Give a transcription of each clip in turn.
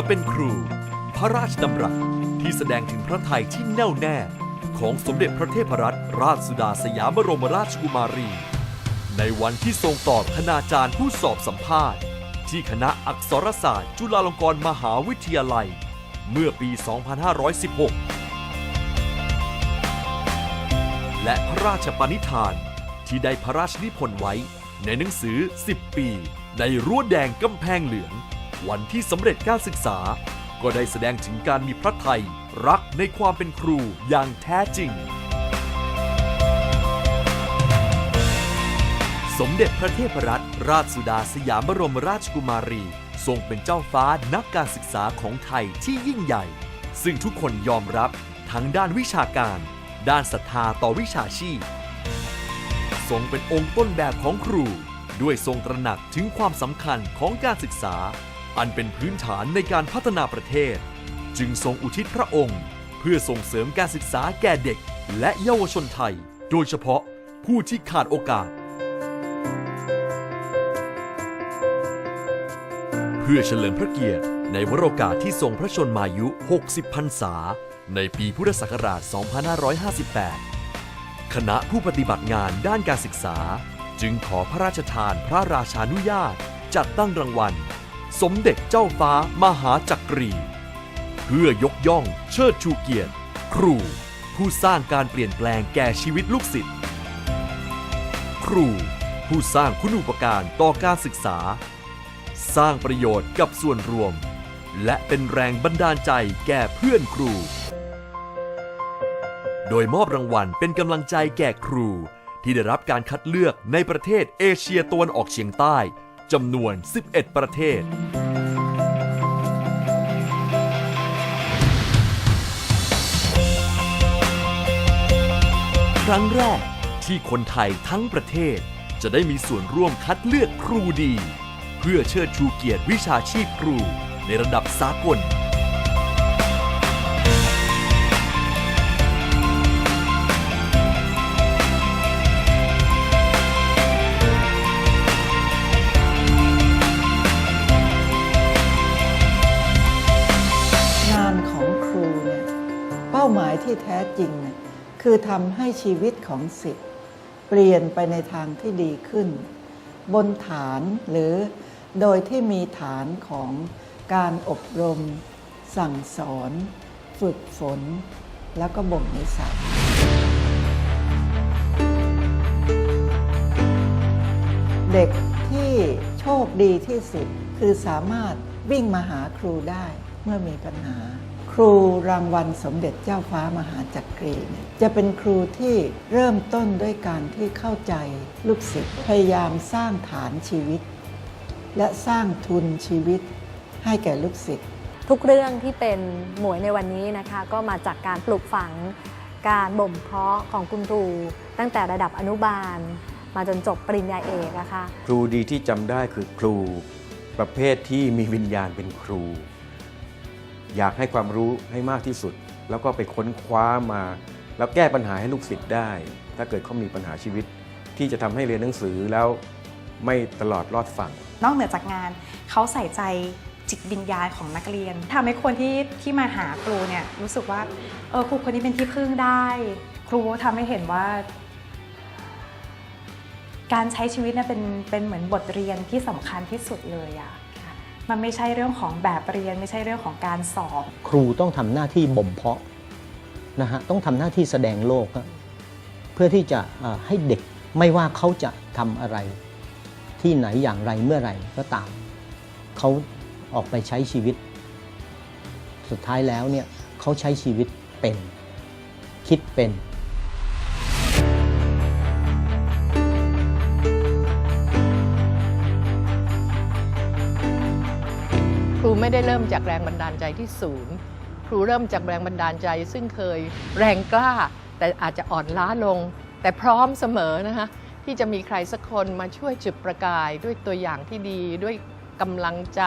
จะเป็นครู พระราชดำรัสที่แสดงถึงพระไทยที่แน่วแน่ ของสมเด็จพระเทพรัตนราชสุดาสยามบรมราชกุมารี ในวันที่ทรงตอบคณาจารย์ผู้สอบสัมภาษณ์ ที่คณะอักษรศาสตร์ จุฬาลงกรณ์มหาวิทยาลัย เมื่อปี 2516 และพระราชปณิธานที่ได้พระราชนิพนธ์ไว้ในหนังสือ 10 ปี ในรั้วแดงกำแพงเหลือง วันที่สำเร็จการศึกษา ก็ได้แสดงถึงการมีพระไทย รักในความเป็นครูอย่างแท้จริง สมเด็จพระเทพรัตนราชสุดาสยามบรมราชกุมารี ทรงเป็นเจ้าฟ้านักการศึกษาของไทยที่ยิ่งใหญ่ ซึ่งทุกคนยอมรับทั้งด้านวิชาการ ด้านศรัทธาต่อวิชาชีพทรงเป็นองค์ต้นแบบของครู ด้วยทรงตระหนักถึงความสำคัญของการศึกษา อันเป็นพื้นฐานในการพัฒนาประเทศ จึงทรงอุทิศพระองค์ เพื่อส่งเสริมการศึกษาแก่เด็ก และเยาวชนไทย โดยเฉพาะผู้ที่ขาดโอกาส เพื่อเฉลิมพระเกียรติในวโรกาสที่ทรงพระชนมายุ 60 พรรษา ในปีพุทธศักราช 2558 คณะผู้ปฏิบัติงานด้านการศึกษา จึงขอพระราชทานพระราชานุญาต จัดตั้งรางวัล สมเด็จเจ้าฟ้ามหาจักรี เพื่อยกย่องเชิดชูเกียรติ ครู ผู้สร้างการเปลี่ยนแปลงแก่ชีวิตลูกศิษย์ ครู ผู้สร้างคุณูปการต่อการศึกษา สร้างประโยชน์กับส่วนรวม และเป็นแรงบันดาลใจแก่เพื่อนครู โดยมอบรางวัลเป็นกำลังใจแก่ครูที่ได้รับการคัดเลือกในประเทศเอเชียตะวันออกเฉียงใต้ จำนวน 11 ประเทศ ครั้งแรกที่คนไทยทั้งประเทศ จะได้มีส่วนร่วมคัดเลือกครูดี เพื่อเชิดชูเกียรติวิชาชีพครูในระดับสากล ที่แท้จริงเนี่ยคือทำให้ชีวิตของศิษย์เปลี่ยนไปในทางที่ดีขึ้น บนฐานหรือโดยที่มีฐานของการอบรม สั่งสอน ฝึกฝน แล้วก็บ่มนิสัยเด็กที่โชคดีที่สุดคือสามารถวิ่งมาหาครูได้เมื่อมีปัญหา ครูรางวัลสมเด็จเจ้าฟ้ามหาจักรีเนี่ยจะเป็นครูที่เริ่มต้นด้วยการที่เข้าใจลูกศิษย์พยายามสร้างฐานชีวิต และสร้างทุนชีวิตให้แก่ลูกศิษย์ทุกเรื่องที่เป็นหมวยในวันนี้นะคะ ก็มาจากการปลูกฝังการบ่มเพาะของคุณครู ตั้งแต่ระดับอนุบาล มาจนจบปริญญาเอกนะคะ ครูดีที่จำได้คือครู ประเภทที่มีวิญญาณเป็นครู อยากให้ความรู้ให้มากที่สุด แล้วก็ไปค้นคว้ามา แล้วแก้ปัญหาให้ลูกศิษย์ได้ ถ้าเกิดเขามีปัญหาชีวิต ที่จะทำให้เรียนหนังสือแล้วไม่ตลอดรอดฝั่ง นอกเหนือจากงานเขาใส่ใจจิตวิญญาณของนักเรียนทำให้คนที่ที่มาหาครูเนี่ยรู้สึกว่าเออครูคนนี้เป็นที่พึ่งได้ ครูทำให้เห็นว่า การใช้ชีวิตเนี่ยเป็นเป็นเหมือนบทเรียนที่สำคัญที่สุดเลยอะ่ะ มันไม่ใช่เรื่องของแบบเรียน ไม่ใช่เรื่องของการสอบ ครูต้องทำหน้าที่บ่มเพาะนะฮะต้องทำหน้าที่แสดงโลก เพื่อที่จะให้เด็กไม่ว่าเขาจะทำอะไร ที่ไหนอย่างไรเมื่อไหร่ก็ตามเขาออกไปใช้ชีวิต สุดท้ายแล้วเนี่ยเขาใช้ชีวิตเป็น คิดเป็น ไม่ได้เริ่มจากแรงบันดาลใจที่ศูนย์ครูเริ่มจากแรงบันดาลใจ ซึ่งเคยแรงกล้า แต่อาจจะอ่อนล้าลง แต่พร้อมเสมอนะคะที่จะมีใครสักคนมาช่วยจุดประกาย ด้วยตัวอย่างที่ดีด้วยกำลังใจ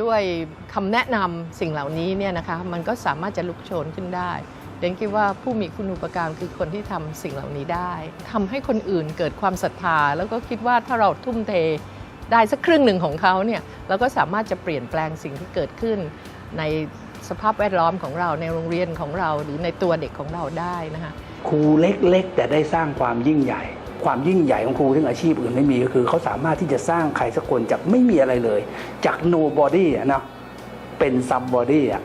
ด้วยคำแนะนำสิ่งเหล่านี้เนี่ยนะคะมันก็สามารถจะลุกโชนขึ้นได้เดนคิดว่าผู้มีคุณูปการคือคนที่ทำสิ่งเหล่านี้ได้ทำให้คนอื่นเกิดความศรัทธา แล้วก็คิดว่าถ้าเราทุ่มเท ได้สักครึ่งหนึ่งของเขาเนี่ยเราก็สามารถจะเปลี่ยนแปลงสิ่งที่เกิดขึ้น ในสภาพแวดล้อมของเราในโรงเรียนของเราหรือในตัวเด็กของเราได้นะคะครูเล็กๆ แต่ได้สร้างความยิ่งใหญ่ ความยิ่งใหญ่ของครูที่อาชีพอื่นไม่มีก็คือเขาสามารถที่จะสร้างใครสักคนจากไม่มีอะไรเลย จาก nobody อะนะเป็น somebody อะ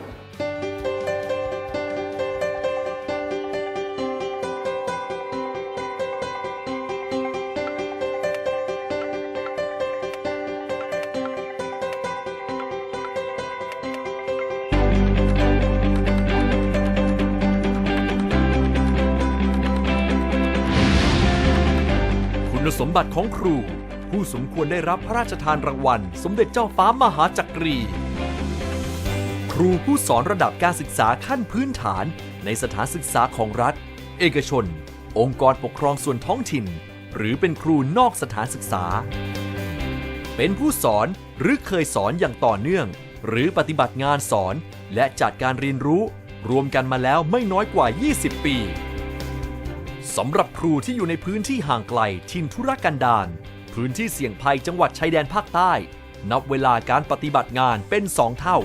สมบัติของครู ผู้สมควรได้รับพระราชทานรางวัล สมเด็จเจ้าฟ้ามหาจักรี ครูผู้สอนระดับการศึกษาขั้นพื้นฐาน ในสถานศึกษาของรัฐ เอกชน องค์กรปกครองส่วนท้องถิ่น หรือเป็นครูนอกสถานศึกษา เป็นผู้สอนหรือเคยสอนอย่างต่อเนื่อง หรือปฏิบัติงานสอนและจัดการเรียนรู้ รวมกันมาแล้วไม่น้อยกว่า 20 ปี สำหรับครูที่อยู่ในพื้นที่ห่างไกลทินธุรกันดารพื้นที่เสี่ยงภัยจังหวัดชายแดนภาคใต้ นับเวลาการปฏิบัติงานเป็น 2 เท่า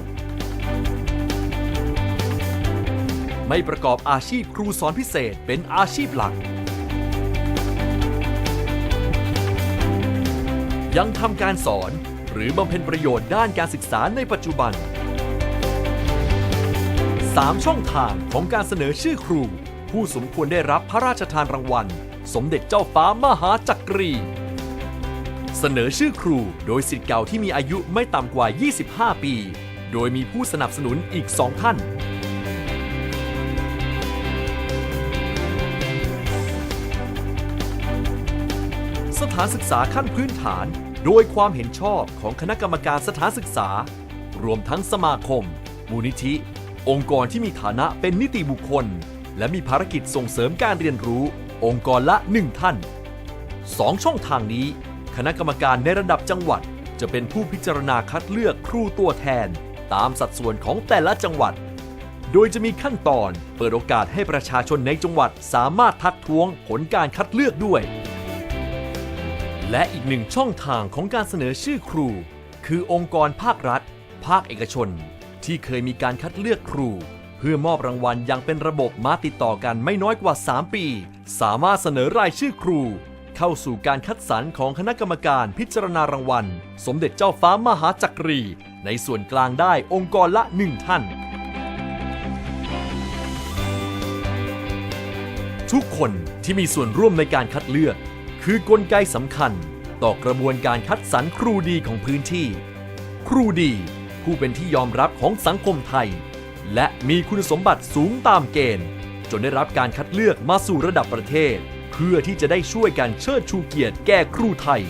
ไม่ประกอบอาชีพครูสอนพิเศษเป็นอาชีพหลัก ยังทำการสอนหรือบำเพ็ญประโยชน์ด้านการศึกษาในปัจจุบัน 3 ช่องทางของการเสนอชื่อครู ผู้สมควรได้รับพระราชทานรางวัล สมเด็จเจ้าฟ้ามหาจักรี เสนอชื่อครูโดยสิทธิ์เก่าที่มีอายุไม่ต่ำกว่า 25 ปี โดยมีผู้สนับสนุนอีก2ท่าน สถานศึกษาขั้นพื้นฐาน โดยความเห็นชอบของคณะกรรมการสถานศึกษา รวมทั้งสมาคม มูลนิธิ องค์กรที่มีฐานะเป็นนิติบุคคล และมีภารกิจส่งเสริมการเรียนรู้ องค์กรละ 1 ท่าน 2 ช่องทางนี้ คณะกรรมการในระดับจังหวัด จะเป็นผู้พิจารณาคัดเลือกครูตัวแทน ตามสัดส่วนของแต่ละจังหวัด โดยจะมีขั้นตอนเปิดโอกาสให้ประชาชนในจังหวัดสามารถทักท้วงผลการคัดเลือกด้วย และอีกหนึ่งช่องทางของการเสนอชื่อครู คือองค์กรภาครัฐ ภาคเอกชน ที่เคยมีการคัดเลือกครู เพื่อมอบรางวัลอย่างเป็นระบบมาติดต่อกันไม่น้อยกว่า 3 ปี สามารถเสนอรายชื่อครู เข้าสู่การคัดสรรของคณะกรรมการพิจารณารางวัล สมเด็จเจ้าฟ้ามหาจักรี ในส่วนกลางได้องค์กรละหนึ่งท่าน ทุกคนที่มีส่วนร่วมในการคัดเลือก คือกลไกสำคัญ ต่อกระบวนการคัดสรรครูดีของพื้นที่ ครูดี ผู้เป็นที่ยอมรับของสังคมไทย และมีคุณสมบัติสูงตามเกณฑ์ จนได้รับการคัดเลือกมาสู่ระดับประเทศ เพื่อที่จะได้ช่วยกันเชิดชูเกียรติแก่ครูไทย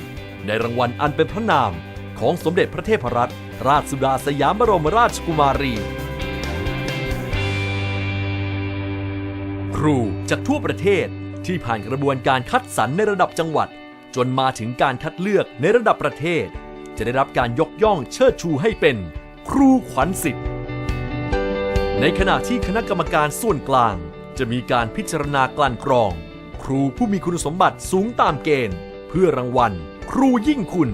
ในรางวัลอันเป็นพระนามของสมเด็จพระเทพรัตนราชสุดาสยามบรมราชกุมารี ครูจากทั่วประเทศที่ผ่านกระบวนการคัดสรรในระดับจังหวัด จนมาถึงการคัดเลือกในระดับประเทศ จะได้รับการยกย่องเชิดชูให้เป็น ครูขวัญสิทธิ ในขณะที่คณะกรรมการส่วนกลาง จะมีการพิจารณากลั่นกรอง ครูผู้มีคุณสมบัติสูงตามเกณฑ์ เพื่อรางวัล ครูยิ่งคุณ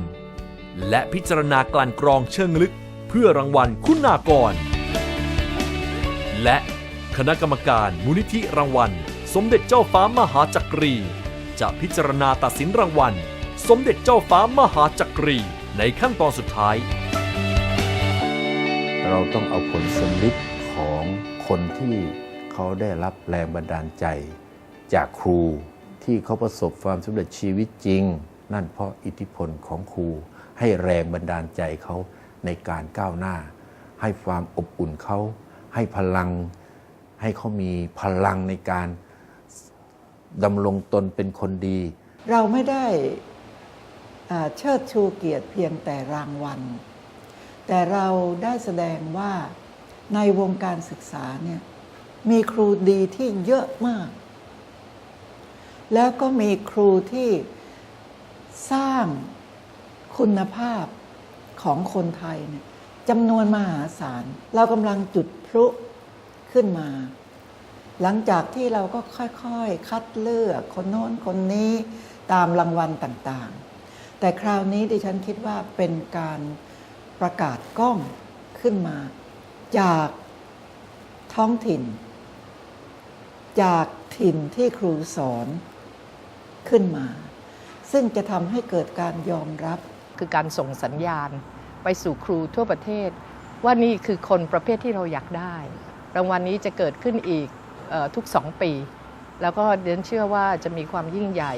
และพิจารณากลั่นกรองเชิงลึก เพื่อรางวัลคุณากร และคณะกรรมการมูลนิธิรางวัล สมเด็จเจ้าฟ้ามหาจักรี จะพิจารณาตัดสินรางวัล สมเด็จเจ้าฟ้ามหาจักรี ในขั้นตอนสุดท้าย เราต้องเอาผลสำลิด ของคนที่เขาได้รับแรงบันดาลใจจากครูที่เขาประสบความสำเร็จชีวิตจริง นั่นเพราะอิทธิพลของครู ให้แรงบันดาลใจเขาในการก้าวหน้า ให้ความอบอุ่นเขาให้พลัง ให้เขามีพลังในการดำรงตนเป็นคนดี เราไม่ได้เชิดชูเกียรติเพียงแต่รางวัล แต่เราได้แสดงว่า ในวงการศึกษาเนี่ยมีครูดีที่เยอะมาก แล้วก็มีครูที่สร้างคุณภาพของคนไทยเนี่ยจำนวนมหาศาล เรากำลังจุดพลุขึ้นมา หลังจากที่เราก็ค่อยๆ คัดเลือกคนโน้นคนนี้ตามรางวัลต่างๆ แต่คราวนี้ดิฉันคิดว่าเป็นการประกาศกล้องขึ้นมา จากท้องถิ่น จากถิ่นที่ครูสอนขึ้นมา ซึ่งจะทำให้เกิดการยอมรับคือการส่งสัญญาณไปสู่ครูทั่วประเทศ ว่านี่คือคนประเภทที่เราอยากได้ รางวัลนี้จะเกิดขึ้นอีกออทุกสองปี แล้วก็เดนเชื่อว่าจะมีความยิ่งใหญ่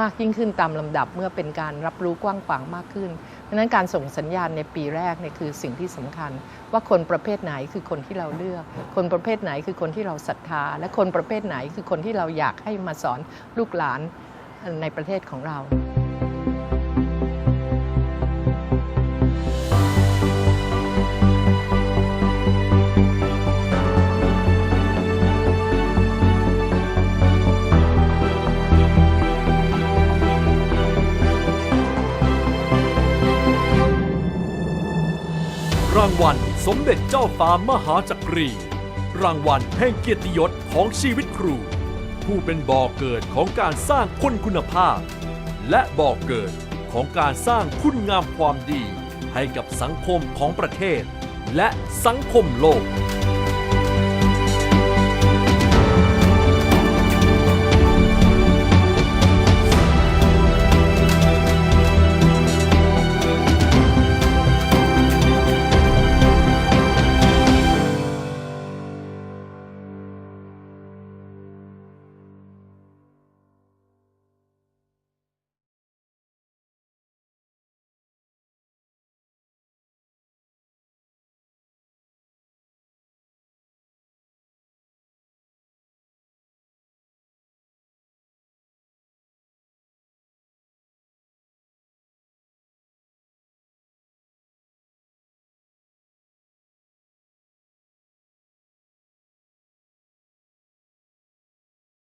มากยิ่งขึ้นตามลำดับเมื่อเป็นการรับรู้กว้างขวางมากขึ้น ดังนั้นการส่งสัญญาณในปีแรกเนี่ยคือสิ่งที่สำคัญ ว่าคนประเภทไหนคือคนที่เราเลือก คนประเภทไหนคือคนที่เราศรัทธา และคนประเภทไหนคือคนที่เราอยากให้มาสอนลูกหลานในประเทศของเราางวัลสมเด็จเจ้าฟ้ามหาจักรี รางวัลแห่งเกียรติยศของชีวิตครู ผู้เป็นบ่อเกิดของการสร้างคนคุณภาพ และบ่อเกิดของการสร้างคุณงามความดี ให้กับสังคมของประเทศ และสังคมโลก